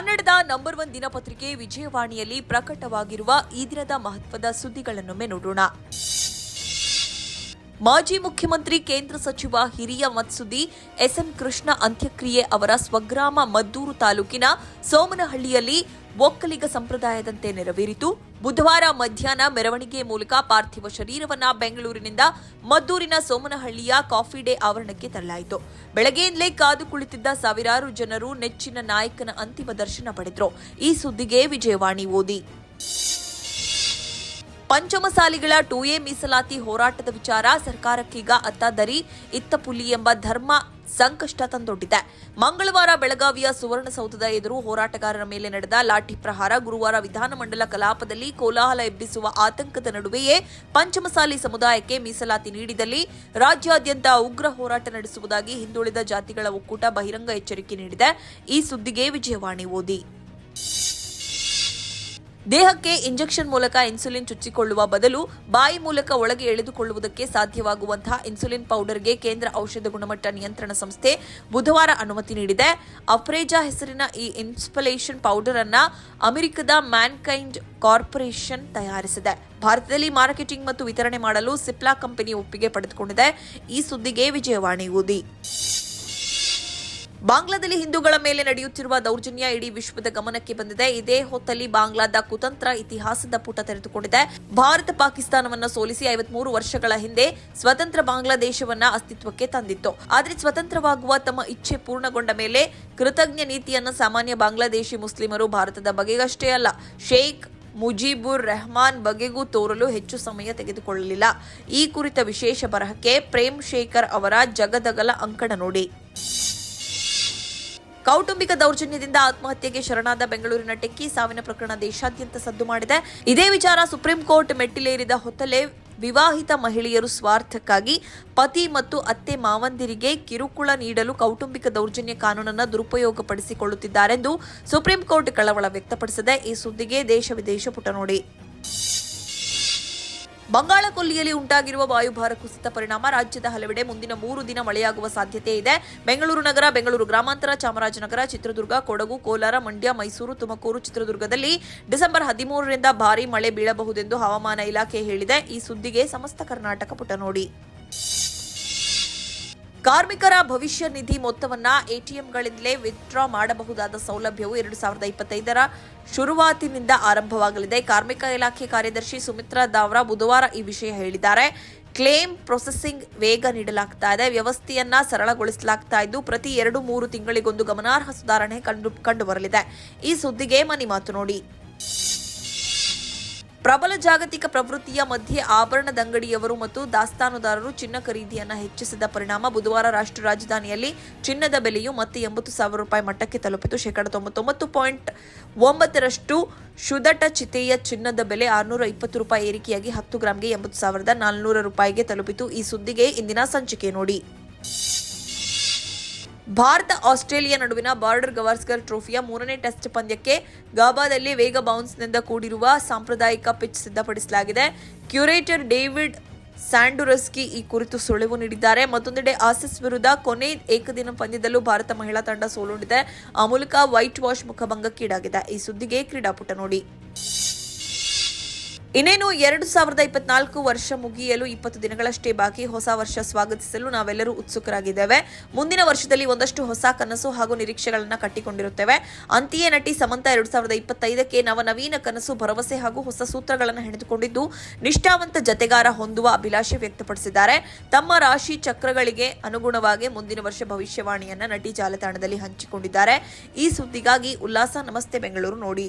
ಕನ್ನಡದ number one ದಿನಪತ್ರಿಕೆ ವಿಜಯವಾಣಿಯಲ್ಲಿ ಪ್ರಕಟವಾಗಿರುವ ಈ ದಿನದ ಮಹತ್ವದ ಸುದ್ದಿಗಳನ್ನೊಮ್ಮೆ ನೋಡೋಣ. ಮಾಜಿ ಮುಖ್ಯಮಂತ್ರಿ, ಕೇಂದ್ರ ಸಚಿವ ಹಿರಿಯ ಮತ್ಸುದ್ದಿ ಎಸ್ಎಂ ಕೃಷ್ಣ ಅಂತ್ಯಕ್ರಿಯೆ ಅವರ ಸ್ವಗ್ರಾಮ ಮದ್ದೂರು ತಾಲೂಕಿನ ಸೋಮನಹಳ್ಳಿಯಲ್ಲಿ ಒಕ್ಕಲಿಗ ಸಂಪ್ರದಾಯದಂತೆ ನೆರವೇರಿತು. ಬುಧವಾರ ಮಧ್ಯಾಹ್ನ ಮೆರವಣಿಗೆ ಮೂಲಕ ಪಾರ್ಥಿವ ಶರೀರವನ್ನ ಬೆಂಗಳೂರಿನಿಂದ ಮದ್ದೂರಿನ ಸೋಮನಹಳ್ಳಿಯ ಕಾಫಿ ಡೇ ಆವರಣಕ್ಕೆ ತರಲಾಯಿತು. ಬೆಳಗ್ಗೆಯಿಂದಲೇ ಕಾದು ಕುಳಿತಿದ್ದ ಸಾವಿರಾರು ಜನರು ನೆಚ್ಚಿನ ನಾಯಕನ ಅಂತಿಮ ದರ್ಶನ ಪಡೆದರು. ಈ ಸುದ್ದಿಗೆ ವಿಜಯವಾಣಿ ಓದಿ. ಪಂಚಮಸಾಲಿಗಳ ಟೂ ಮೀಸಲಾತಿ ಹೋರಾಟದ ವಿಚಾರ ಸರ್ಕಾರಕ್ಕೀಗ ಅತ್ತಾದರಿ. ಇತ್ತ ಪುಲಿ ಎಂಬ ಧರ್ಮ ಸಂಕಷ್ಟ ತಂದೊಡ್ಡಿದೆ. ಮಂಗಳವಾರ ಬೆಳಗಾವಿಯ ಸುವರ್ಣಸೌಧದ ಎದುರು ಹೋರಾಟಗಾರರ ಮೇಲೆ ನಡೆದ ಲಾಠಿ ಪ್ರಹಾರ ಗುರುವಾರ ವಿಧಾನಮಂಡಲ ಕಲಾಪದಲ್ಲಿ ಕೋಲಾಹಲ ಎಬ್ಬಿಸುವ ಆತಂಕದ ನಡುವೆಯೇ ಪಂಚಮಸಾಲಿ ಸಮುದಾಯಕ್ಕೆ ಮೀಸಲಾತಿ ನೀಡಿದಲ್ಲಿ ರಾಜ್ಯಾದ್ಯಂತ ಉಗ್ರ ಹೋರಾಟ ನಡೆಸುವುದಾಗಿ ಹಿಂದುಳಿದ ಜಾತಿಗಳ ಒಕ್ಕೂಟ ಬಹಿರಂಗ ಎಚ್ಚರಿಕೆ ನೀಡಿದೆ. ಈ ಸುದ್ದಿಗೆ ವಿಜಯವಾಣಿ ಓದಿ. ದೇಹಕ್ಕೆ ಇಂಜೆಕ್ಷನ್ ಮೂಲಕ ಇನ್ಸುಲಿನ್ ಚುಚ್ಚಿಕೊಳ್ಳುವ ಬದಲು ಬಾಯಿ ಮೂಲಕ ಒಳಗೆ ಎಳೆದುಕೊಳ್ಳುವುದಕ್ಕೆ ಸಾಧ್ಯವಾಗುವಂತಹ ಇನ್ಸುಲಿನ್ ಪೌಡರ್ಗೆ ಕೇಂದ್ರ ಔಷಧ ಗುಣಮಟ್ಟ ನಿಯಂತ್ರಣ ಸಂಸ್ಥೆ ಬುಧವಾರ ಅನುಮತಿ ನೀಡಿದೆ. ಅಫ್ರೇಜಾ ಹೆಸರಿನ ಈ ಇನ್ಸ್ಪಲೇಷನ್ ಪೌಡರ್ ಅನ್ನ ಅಮೆರಿಕದ ಮ್ಯಾನ್ಕೈಂಡ್ ಕಾರ್ಪೊರೇಷನ್ ತಯಾರಿಸಿದೆ. ಭಾರತದಲ್ಲಿ ಮಾರ್ಕೆಟಿಂಗ್ ಮತ್ತು ವಿತರಣೆ ಮಾಡಲು ಸಿಪ್ಲಾ ಕಂಪನಿ ಒಪ್ಪಿಗೆ ಪಡೆದುಕೊಂಡಿದೆ. ಈ ಸುದ್ದಿಗೆ ವಿಜಯವಾಣಿ ಓದಿ ಬಾಂಗ್ಲಾದಲ್ಲಿ ಹಿಂದೂಗಳ ಮೇಲೆ ನಡೆಯುತ್ತಿರುವ ದೌರ್ಜನ್ಯ ಇಡೀ ವಿಶ್ವದ ಗಮನಕ್ಕೆ ಬಂದಿದೆ. ಇದೇ ಹೊತ್ತಲ್ಲಿ ಬಾಂಗ್ಲಾದ ಕುತಂತ್ರ ಇತಿಹಾಸದ ಪುಟ ತೆರೆದುಕೊಂಡಿದೆ. ಭಾರತ ಪಾಕಿಸ್ತಾನವನ್ನು ಸೋಲಿಸಿ ಐವತ್ಮೂರು ವರ್ಷಗಳ ಹಿಂದೆ ಸ್ವತಂತ್ರ ಬಾಂಗ್ಲಾದೇಶವನ್ನ ಅಸ್ತಿತ್ವಕ್ಕೆ ತಂದಿತ್ತು. ಆದರೆ ಸ್ವತಂತ್ರವಾಗುವ ತಮ್ಮ ಇಚ್ಛೆ ಪೂರ್ಣಗೊಂಡ ಮೇಲೆ ಕೃತಜ್ಞ ನೀತಿಯನ್ನ ಸಾಮಾನ್ಯ ಬಾಂಗ್ಲಾದೇಶಿ ಮುಸ್ಲಿಮರು ಭಾರತದ ಬಗೆಗಷ್ಟೇ ಅಲ್ಲ, ಶೇಖ್ ಮುಜೀಬುರ್ ರೆಹಮಾನ್ ಬಗೆಗೂ ತೋರಲು ಹೆಚ್ಚು ಸಮಯ ತೆಗೆದುಕೊಳ್ಳಲಿಲ್ಲ. ಈ ಕುರಿತ ವಿಶೇಷ ಬರಹಕ್ಕೆ ಪ್ರೇಮ್ ಶೇಖರ್ ಅವರ ಜಗದಗಲ ಅಂಕಣ ನೋಡಿ. ಕೌಟುಂಬಿಕ ದೌರ್ಜನ್ಯದಿಂದ ಆತ್ಮಹತ್ಯೆಗೆ ಶರಣಾದ ಬೆಂಗಳೂರಿನ ಟೆಕ್ಕಿ ಸಾವಿನ ಪ್ರಕರಣ ದೇಶಾದ್ಯಂತ ಸದ್ದು ಮಾಡಿದೆ. ಇದೇ ವಿಚಾರ ಸುಪ್ರೀಂ ಕೋರ್ಟ್ ಮೆಟ್ಟಿಲೇರಿದ ಹೊತ್ತಲೇ ವಿವಾಹಿತ ಮಹಿಳೆಯರು ಸ್ವಾರ್ಥಕ್ಕಾಗಿ ಪತಿ ಮತ್ತು ಅತ್ತೆ ಮಾವಂದಿರಿಗೆ ಕಿರುಕುಳ ನೀಡಲು ಕೌಟುಂಬಿಕ ದೌರ್ಜನ್ಯ ಕಾನೂನನ್ನು ದುರುಪಯೋಗಪಡಿಸಿಕೊಳ್ಳುತ್ತಿದ್ದಾರೆಂದು ಸುಪ್ರೀಂ ಕೋರ್ಟ್ ಕಳವಳ ವ್ಯಕ್ತಪಡಿಸಿದೆ. ಈ ಸುದ್ದಿಗೆ ದೇಶ ವಿದೇಶ ಪುಟ ನೋಡಿ. ಬಂಗಾಳ ಕೊಲ್ಲಿಯಲ್ಲಿ ಉಂಟಾಗಿರುವ ವಾಯುಭಾರ ಕುಸಿತ ಪರಿಣಾಮ ರಾಜ್ಯದ ಹಲವೆಡೆ ಮುಂದಿನ ಮೂರು ದಿನ ಮಳೆಯಾಗುವ ಸಾಧ್ಯತೆ ಇದೆ. ಬೆಂಗಳೂರು ನಗರ, ಬೆಂಗಳೂರು ಗ್ರಾಮಾಂತರ, ಚಾಮರಾಜನಗರ, ಚಿತ್ರದುರ್ಗ, ಕೊಡಗು, ಕೋಲಾರ, ಮಂಡ್ಯ, ಮೈಸೂರು, ತುಮಕೂರು, ಚಿತ್ರದುರ್ಗದಲ್ಲಿ ಡಿಸೆಂಬರ್ ಹದಿಮೂರರಿಂದ ಭಾರೀ ಮಳೆ ಬೀಳಬಹುದೆಂದು ಹವಾಮಾನ ಇಲಾಖೆ ಹೇಳಿದೆ. ಈ ಸುದ್ದಿಗೆ ಸಮಸ್ತ ಕರ್ನಾಟಕ ಪುಟ ನೋಡಿ. ಕಾರ್ಮಿಕರ ಭವಿಷ್ಯ ನಿಧಿ ಮೊತ್ತವನ್ನ ಎಟಿಎಂಗಳಿಂದಲೇ ವಿತ್ಡ್ರಾ ಮಾಡಬಹುದಾದ ಸೌಲಭ್ಯವು ಎರಡು ಸಾವಿರದ ಇಪ್ಪತ್ತೈದರ ಶುರುವಾತಿನಿಂದ ಆರಂಭವಾಗಲಿದೆ. ಕಾರ್ಮಿಕ ಇಲಾಖೆ ಕಾರ್ಯದರ್ಶಿ ಸುಮಿತ್ರಾ ದಾವ್ರಾ ಬುಧವಾರ ಈ ವಿಷಯ ಹೇಳಿದ್ದಾರೆ. ಕ್ಲೇಮ್ ಪ್ರೊಸೆಸಿಂಗ್ ವೇಗ ನೀಡಲಾಗ್ತಾ ಇದೆ. ವ್ಯವಸ್ಥೆಯನ್ನ ಸರಳಗೊಳಿಸಲಾಗ್ತಾ ಇದ್ದು, ಪ್ರತಿ ಎರಡು ಮೂರು ತಿಂಗಳಿಗೊಂದು ಗಮನಾರ್ಹ ಸುಧಾರಣೆ ಕಂಡು ಕಂಡುಬರಲಿದೆ. ಈ ಸುದ್ದಿಗೆ ಮನಿ ಮಾತು ನೋಡಿ. ಪ್ರಬಲ ಜಾಗತಿಕ ಪ್ರವೃತ್ತಿಯ ಮಧ್ಯೆ ಆಭರಣದಂಗಡಿಯವರು ಮತ್ತು ದಾಸ್ತಾನುದಾರರು ಚಿನ್ನ ಖರೀದಿಯನ್ನು ಹೆಚ್ಚಿಸಿದ ಪರಿಣಾಮ ಬುಧವಾರ ರಾಷ್ಟ್ರ ರಾಜಧಾನಿಯಲ್ಲಿ ಚಿನ್ನದ ಬೆಲೆಯು ಮತ್ತೆ ಎಂಬತ್ತು ಸಾವಿರ ರೂಪಾಯಿ ಮಟ್ಟಕ್ಕೆ ತಲುಪಿತು. ಶೇಕಡ ತೊಂಬತ್ತೊಂಬತ್ತು ಪಾಯಿಂಟ್ ಒಂಬತ್ತರಷ್ಟು ಶುದಟ ಚಿತೆಯ ಚಿನ್ನದ ಬೆಲೆ ಆರುನೂರ ಇಪ್ಪತ್ತು ರೂಪಾಯಿ ಏರಿಕೆಯಾಗಿ ಹತ್ತು ಗ್ರಾಂಗೆ ಎಂಬತ್ತು ಸಾವಿರದ ನಾಲ್ನೂರ ರೂಪಾಯಿಗೆ ತಲುಪಿತು. ಈ ಸುದ್ದಿಗೆ ಇಂದಿನ ಸಂಚಿಕೆ ನೋಡಿ. ಭಾರತ ಆಸ್ಟ್ರೇಲಿಯಾ ನಡುವಿನ ಬಾರ್ಡರ್ ಗವಾಸ್ಕರ್ ಟ್ರೋಫಿಯ ಮೂರನೇ ಟೆಸ್ಟ್ ಪಂದ್ಯಕ್ಕೆ ಗಾಬಾದಲ್ಲಿ ವೇಗ ಬೌನ್ಸ್ನಿಂದ ಕೂಡಿರುವ ಸಾಂಪ್ರದಾಯಿಕ ಪಿಚ್ ಸಿದ್ಧಪಡಿಸಲಾಗಿದೆ. ಕ್ಯೂರೇಟರ್ ಡೇವಿಡ್ ಸ್ಯಾಂಡುರಸ್ಕಿ ಈ ಕುರಿತು ಸುಳಿವು ನೀಡಿದ್ದಾರೆ. ಮತ್ತೊಂದೆಡೆ ಆಸಿಸ್ ವಿರುದ್ಧ ಕೊನೆ ಏಕದಿನ ಪಂದ್ಯದಲ್ಲೂ ಭಾರತ ಮಹಿಳಾ ತಂಡ ಸೋಲುಂಡಿದೆ. ಆ ಮೂಲಕ ವೈಟ್ ವಾಶ್ ಮುಖಭಂಗಕ್ಕೀಡಾಗಿದೆ. ಈ ಸುದ್ದಿಗೆ ಕ್ರೀಡಾಪುಟ ನೋಡಿ. ಇನ್ನೇನು ಎರಡು ಸಾವಿರದ ಇಪ್ಪತ್ನಾಲ್ಕು ವರ್ಷ ಮುಗಿಯಲು ಇಪ್ಪತ್ತು ದಿನಗಳಷ್ಟೇ ಬಾಕಿ. ಹೊಸ ವರ್ಷ ಸ್ವಾಗತಿಸಲು ನಾವೆಲ್ಲರೂ ಉತ್ಸುಕರಾಗಿದ್ದೇವೆ. ಮುಂದಿನ ವರ್ಷದಲ್ಲಿ ಒಂದಷ್ಟು ಹೊಸ ಕನಸು ಹಾಗೂ ನಿರೀಕ್ಷೆಗಳನ್ನು ಕಟ್ಟಿಕೊಂಡಿರುತ್ತೇವೆ. ಅಂತೆಯೇ ನಟಿ ಸಮಂತ ಎರಡು ಸಾವಿರದ ಇಪ್ಪತ್ತೈದಕ್ಕೆ ನವನವೀನ ಕನಸು, ಭರವಸೆ ಹಾಗೂ ಹೊಸ ಸೂತ್ರಗಳನ್ನು ಹೆಣೆದುಕೊಂಡಿದ್ದು ನಿಷ್ಠಾವಂತ ಜತೆಗಾರ ಹೊಂದುವ ಅಭಿಲಾಷೆ ವ್ಯಕ್ತಪಡಿಸಿದ್ದಾರೆ. ತಮ್ಮ ರಾಶಿ ಚಕ್ರಗಳಿಗೆ ಅನುಗುಣವಾಗಿ ಮುಂದಿನ ವರ್ಷ ಭವಿಷ್ಯವಾಣಿಯನ್ನು ನಟಿ ಜಾಲತಾಣದಲ್ಲಿ ಹಂಚಿಕೊಂಡಿದ್ದಾರೆ. ಈ ಸುದ್ದಿಗಾಗಿ ಉಲ್ಲಾಸ, ನಮಸ್ತೆ ಬೆಂಗಳೂರು ನೋಡಿ.